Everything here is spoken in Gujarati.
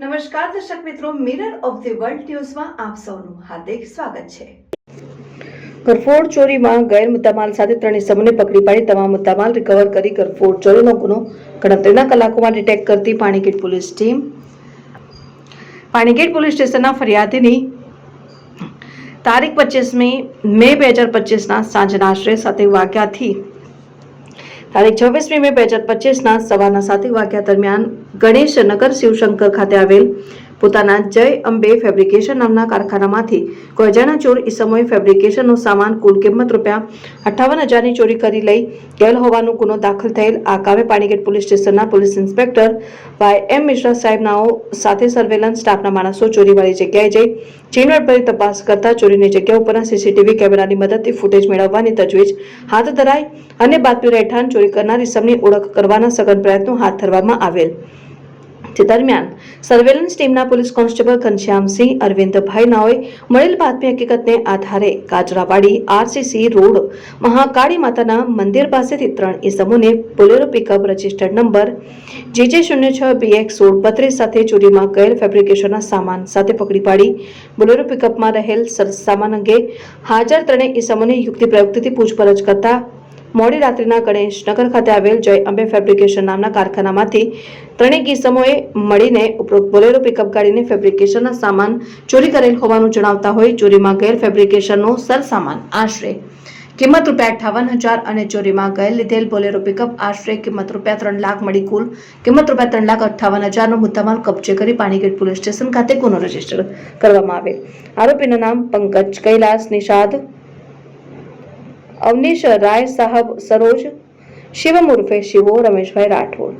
નમસ્કાર, દર્શક મિત્રો મિરર ઓફ ધી વર્લ્ડ ન્યૂઝમાં આપ સૌનું હાર્દિક સ્વાગત છે. ગરફોડ ચોરીમાં ગેર મુદ્દામાલ સાથે ત્રણેય સમૂહને પકડી પાડી તમામ મુદ્દામાલ રિકવર કરી ગરફોડ ચોરીનો ગુનો ગણતરીના કલાકોમાં ડિટેક્ટ કરતી Panigate police team. Panigate police સ્ટેશનના ફરિયાદીની તારીખ પચીસમી મે બે હજાર પચીસના સાંજના આશરે સાથે વાગ્યાથી તારીખ છવ્વીસમી મે બે હજાર પચીસના સવારના સાત વાગ્યા દરમિયાન ગણેશ નગર શિવશંકર ખાતે આવેલ પોતાના જય અંબે ફેબ્રિકેશન નામના કારખાનામાંથી કોઈ અજાણ્યા ચોર ઈસમોએ ફેબ્રિકેશનનો સામાન કુલ કિંમત રૂપિયા અઠ્ઠાવન હજારની ચોરી કરી લઈ ગયેલ હોવાનો ગુનો દાખલ થયેલ. આ કાવે પાણીગેટ પોલીસ સ્ટેશનના police inspector Y M Mishra સાહેબનાઓ સાથે સર્વેલન્સ સ્ટાફના માણસો ચોરીવાળી જગ્યાએ જઈ ચીનવટભરી તપાસ કરતા ચોરીની જગ્યા ઉપરના સીસીટીવી કેમેરાની મદદથી ફૂટેજ મેળવવાની તજવીજ હાથ ધરાઈ અને બાતમી રહેઠાણ ચોરી કરનાર ઇસમની ઓળખ કરવાના સઘન પ્રયત્નો હાથ ધરવામાં આવેલ. તે દરમિયાન સર્વેલન્સ ટીમના પોલીસ કોન્સ્ટેબલ ઘનશ્યામસિંહ, અરવિંદભાઈ નાઓએ મળેલ બાતમી હકીકતને આધારે કાજરાવાડી આરસીસી રોડ મહાકાળી માતાના મંદિર પાસેથી ત્રણ ઇસમોને બોલેરો પિકઅપ રજિસ્ટર્ડ નંબર જે શૂન્ય છ બીએક્સ સોળ બત્રીસ સાથે ચોરીમાં ગયેલ ફેબ્રિકેશનના સામાન સાથે પકડી પાડી. બોલેરો પિકઅપમાં રહેલ સામાન અંગે હાજર ત્રણેય ઇસમોને યુક્તિ પ્રયુક્તિથી પૂછપરછ કરતા મોડી રાત્રિના ગણેશનગર ખાતે આવેલ જય અંબે ફેબ્રિકેશન નામના કારખાનામાંથી ત્રણેય કિસમોએ મળીને ઉપરોક્ત બોલેરો પિકઅપ ગાડીને ફેબ્રિકેશનના સામાન ચોરી કરેલ હોવાનું જણાવતા હોય ચોરીમાં ગયેલ ફેબ્રિકેશનનો સરસામાન આશરે કિંમત રૂપિયા અઠાવન હજાર અને ચોરીમાં ગયેલ લીધેલ બોલેરો પિકઅપ આશરે કિંમત રૂપિયા ત્રણ લાખ મળી કુલ કિંમત રૂપિયા ત્રણ લાખ અઠાવન હજારનો મુદ્દામાલ કબજે કરી પાણીગેટ પોલીસ સ્ટેશન ખાતે ગુનો રજિસ્ટર કરવામાં આવે આરોપીના નામ પંકજ કૈલાસ નિષાદ અવનીશ રાય સાહબ સરોજ શિવમ ઉર્ફે શિવો રમેશભાઈ રાઠોડ.